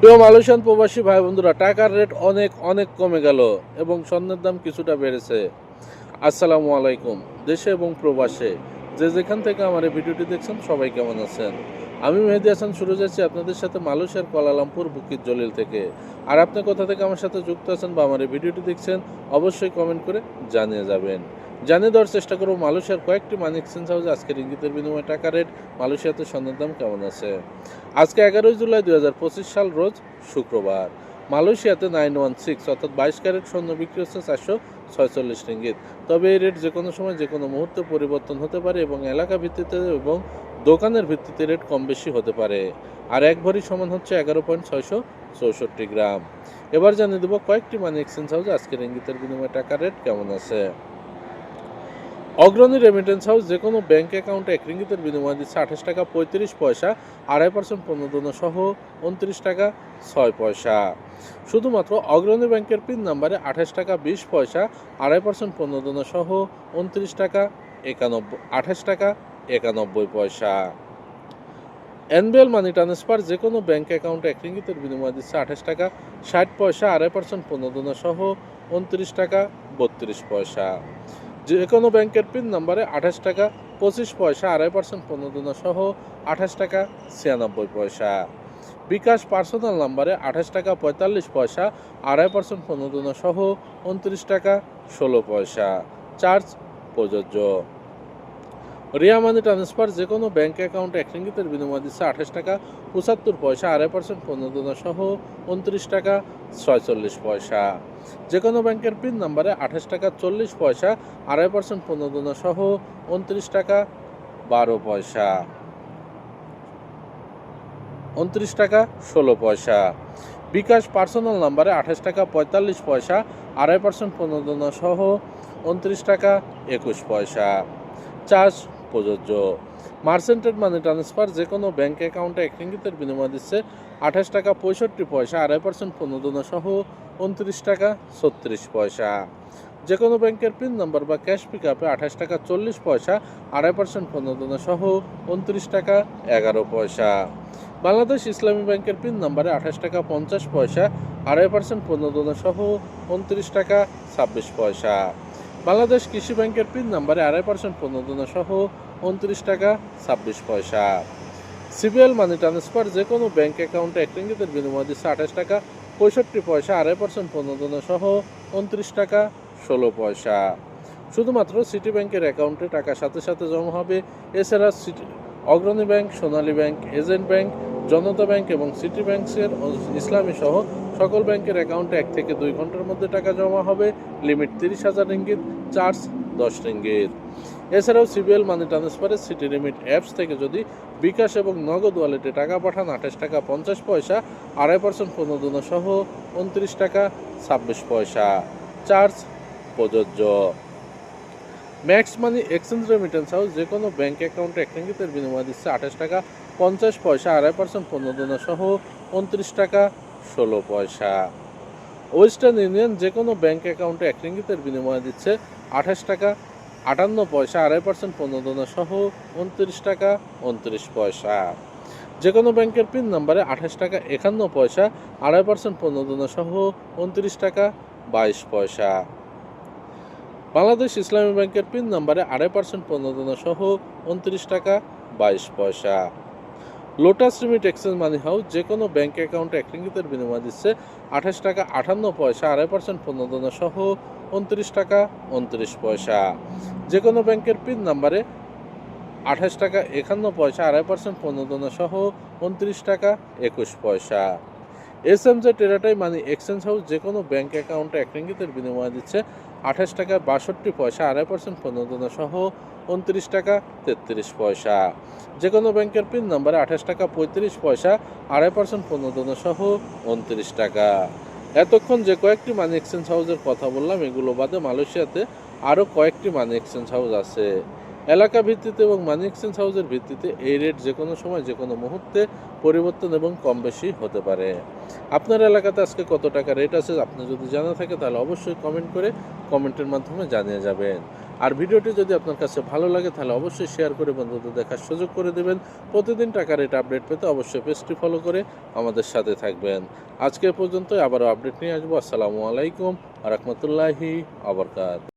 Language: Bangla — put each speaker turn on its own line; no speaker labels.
প্রিয় মালয়েশিয়ান প্রবাসী ভাই বন্ধুরা, টাকার রেট অনেক অনেক কমে গেল এবং স্বর্ণের দাম কিছুটা বেড়েছে। আসসালামু আলাইকুম, দেশে এবং প্রবাসে। যে যেখান থেকে আমার এই ভিডিওটি দেখছেন, সবাই কেমন আছেন? আমি মেহেদি হাসান, শুরু যাচ্ছি আপনাদের সাথে মালয়েশিয়ার কুয়ালালামপুর বুকির জলিল থেকে। আর আপনি কোথা থেকে আমার সাথে যুক্ত আছেন বা আমার এই ভিডিওটি দেখছেন, অবশ্যই কমেন্ট করে জানিয়ে যাবেন। জানিয়ে দেওয়ার চেষ্টা করব, মালয়েশিয়ার কয়েকটি মানি এক্সচেঞ্জ হাউস আজকের ইঙ্গিতের বিনিময়ে টাকা রেট মালয়েশিয়াতে স্বর্ণের দাম কেমন আছে? আজকে এগারোই জুলাই দুই হাজার পঁচিশ সাল, রোজ শুক্রবার। মালয়েশিয়াতে নাইন ওয়ান সিক্স অর্থাৎ বাইশ ক্যারেট স্বর্ণ বিক্রি হচ্ছে চারশো ছয়চল্লিশ রিঙ্গিত। তবে এই রেট যে কোনো সময় যে কোনো মুহূর্তে পরিবর্তন হতে পারে এবং এলাকা ভিত্তিতে এবং দোকানের ভিত্তিতে রেট কম বেশি হতে পারে। আর এক ভরি সমান হচ্ছে এগারো পয়েন্ট ছয়শো চৌষট্টি গ্রাম। এবার জানিয়ে দেবো কয়েকটি মানি এক্সচেঞ্জ হাউস আজকের ইঙ্গিতের বিনিময়ে টাকা রেট কেমন আছে। অগ্রণী রেমিটেন্স হাউস যে কোনো ব্যাংক অ্যাকাউন্টে এক রিঙ্গিতের বিনিময় দিচ্ছে আঠাশ টাকা পঁয়ত্রিশ পয়সা, আড়াই পার্সেন্ট প্রণোদনা সহ উনত্রিশ টাকা ছয় পয়সা। শুধুমাত্র অগ্রণী ব্যাংকের পিন নাম্বারে আঠাশ টাকা বিশ পয়সা, আড়াই পার্সেন্ট প্রণোদনা সহ উনত্রিশ টাকা একানব্বই, আঠাশ টাকা একানব্বই পয়সা। এনবিএল মানি ট্রান্সফার যে কোনো ব্যাংক অ্যাকাউন্টে এক রিঙ্গিতের বিনিময় দিচ্ছে আঠাশ টাকা ষাট পয়সা, আড়াই পার্সেন্ট প্রণোদনা সহ উনত্রিশ টাকা বত্রিশ পয়সা। যে কোনো ব্যাংকের পিন নাম্বারে আঠাশ টাকা, পঁচিশ পয়সা, আড়াই পার্সেন্ট প্রণোদনা সহ আঠাশ টাকা, ছিয়ানব্বই পয়সা। বিকাশ পার্সোনাল নাম্বারে আঠাশ টাকা, পঁয়তাল্লিশ পয়সা, আড়াই পার্সেন্ট প্রণোদনা সহ উনত্রিশ টাকা, ষোলো পয়সা। চার্জ প্রযোজ্য। রিয়া মানি ট্রান্সফার যে কোনো ব্যাঙ্ক অ্যাকাউন্টে এক রিঙ্গিতের বিনিময় দিচ্ছে আঠাশ টাকা, পঁচাত্তর পয়সা, আড়াই পার্সেন্ট প্রণোদনা সহ উনত্রিশ টাকা, ছয়চল্লিশ পয়সা। যে কোনো ব্যাংকের পিন নাম্বারে আঠাশ টাকা, চল্লিশ পয়সা, আড়াই পার্সেন্ট প্রণোদনা সহ উনত্রিশ টাকা, বারো পয়সা। উনত্রিশ টাকা, ষোলো পয়সা। বিকাশ পার্সোনাল নাম্বারে আঠাশ টাকা, পঁয়তাল্লিশ পয়সা, আড়াই পার্সেন্ট প্রণোদনা সহ উনত্রিশ টাকা, একুশ পয়সা। চার্জ প্রযোজ্য। মার্সেন্টেড মানি ট্রান্সফার যে কোনো ব্যাংক অ্যাকাউন্টে এক রিঙ্গিতের বিনিময় দিচ্ছে আঠাশ টাকা পঁয়ষট্টি পয়সা, আড়াই পার্সেন্ট প্রণোদনা সহ উনত্রিশ টাকা ছত্রিশ পয়সা। যে কোনো ব্যাংকের পিন নাম্বার বা ক্যাশ পিক আপে আঠাশ টাকা চল্লিশ পয়সা, আড়াই পার্সেন্ট প্রণোদনা সহ উনত্রিশ টাকা এগারো পয়সা। বাংলাদেশ ইসলামী ব্যাংকের পিন নাম্বারে আঠাশ টাকা পঞ্চাশ পয়সা, আড়াই পার্সেন্ট প্রণোদনা সহ উনত্রিশ টাকা ছাব্বিশ পয়সা। বাংলাদেশ কৃষি ব্যাংকের পিন নাম্বারে আড়াই পার্সেন্ট প্রণোদনা সহ উনত্রিশ টাকা, ছাব্বিশ পয়সা। সিবিএল মানি ট্রান্সফার যে কোনো ব্যাংক অ্যাকাউন্টে এক রিঙ্গিতের বিনিময় দিচ্ছে আঠাশ টাকা, পঁয়ষট্টি পয়সা, আড়াই পার্সেন্ট প্রণোদনা সহ উনত্রিশ টাকা, ষোলো পয়সা। শুধুমাত্র সিটি ব্যাংকের অ্যাকাউন্টে টাকা সাথে সাথে জমা হবে। এছাড়া City Agrani bank Sonali bank agent bank Janata bank এবং সিটি ব্যাংকের ইসলামী সহ সকল ব্যাংকের অ্যাকাউন্টে এক থেকে দুই ঘণ্টার মধ্যে টাকা জমা হবে। লিমিট তিরিশ হাজার রিঙ্গিত চার্জ দশ রিঙ্গিত। এছাড়াও সিবিএল মানি ট্রান্সফারের সিটি লিমিট অ্যাপস থেকে যদি বিকাশ এবং নগদ ওয়ালেটে টাকা পাঠান, আঠাশ টাকা পঞ্চাশ পয়সা, আড়াই পার্সেন্ট প্রণোদনা সহ উনত্রিশ টাকা ছাব্বিশ পয়সা। চার্জ প্রযোজ্য। Max money exchange remittance house যে কোনো ব্যাঙ্ক অ্যাকাউন্টে এক বিনিময় দিচ্ছে আঠাশ টাকা পঞ্চাশ পয়সা, আড়াই পার্সেন্ট প্রণোদনা সহ উনত্রিশ টাকা ষোলো পয়সা। ওয়েস্টার্ন ইউনিয়ন যে কোনো ব্যাঙ্ক অ্যাকাউন্টে এক বিনিময় দিচ্ছে আঠাশ টাকা আটান্ন পয়সা, আড়াই পার্সেন্ট প্রণোদনা সহ উনত্রিশ টাকা উনত্রিশ পয়সা। যে কোনো ব্যাংকের পিন নাম্বারে আঠাশ টাকা একান্ন পয়সা, আড়াই পার্সেন্ট প্রণোদনা সহ উনত্রিশ টাকা বাইশ পয়সা। বাংলাদেশ ইসলামী ব্যাংকের পিন নাম্বারে আড়াই পার্সেন্ট প্রণোদনা সহ উনত্রিশ টাকা বাইশ পয়সা। Lotus remit exchange money house যে কোনো ব্যাঙ্ক অ্যাকাউন্টে এক রিঙ্গিতের বিনিময় দিচ্ছে আঠাশ টাকা আটান্ন পয়সা, আড়াই পার্সেন্ট প্রণোদনা সহ উনত্রিশ টাকা উনত্রিশ পয়সা। যে কোনো ব্যাংকের পিন নাম্বারে আঠাশ টাকা একান্ন পয়সা, আড়াই পার্সেন্ট প্রণোদনা সহ উনত্রিশ টাকা একুশ পয়সা। এস এম জে টেরাটাই মানি এক্সচেঞ্জ হাউস যে কোনো ব্যাঙ্ক অ্যাকাউন্টে এক রিঙ্গিতের বিনিময় দিচ্ছে আঠাশ টাকা বাষট্টি পয়সা, আড়াই পার্সেন্ট প্রণোদনা সহ উনত্রিশ টাকা তেত্রিশ পয়সা। যে কোনো ব্যাংকের পিন নাম্বারে আঠাশ টাকা পঁয়ত্রিশ পয়সা, আড়াই পার্সেন্ট প্রণোদনা সহ উনত্রিশ টাকা। এতক্ষণ যে কয়েকটি মানি এক্সচেঞ্জ হাউসের কথা বললাম, এগুলো বাদে মালয়েশিয়াতে আরও কয়েকটি মানি এক্সচেঞ্জ হাউস আছে। এলাকা ভিত্তিতে এবং মানি এক্সচেঞ্জ হাউসের ভিত্তিতে এই রেট যে কোনো সময়, যে কোনো মুহূর্তে পরিবর্তন এবং কম বেশি হতে পারে। আপনার এলাকাতে আজকে কত টাকা রেট আছে আপনি যদি জানা থাকে তাহলে অবশ্যই কমেন্ট করে কমেন্টের মাধ্যমে জানিয়ে যাবেন। আর ভিডিওটি যদি আপনার কাছে ভালো লাগে তাহলে অবশ্যই শেয়ার করে বন্ধুদের দেখার সুযোগ করে দেবেন। প্রতিদিন টাকা রেট আপডেট পেতে অবশ্যই পেজটি ফলো করে আমাদের সাথে থাকবেন। আজকে পর্যন্ত আবারও আপডেট নিয়ে আসব। আসসালামু আলাইকুম আ রহমতুল্লাহি আবরকাত।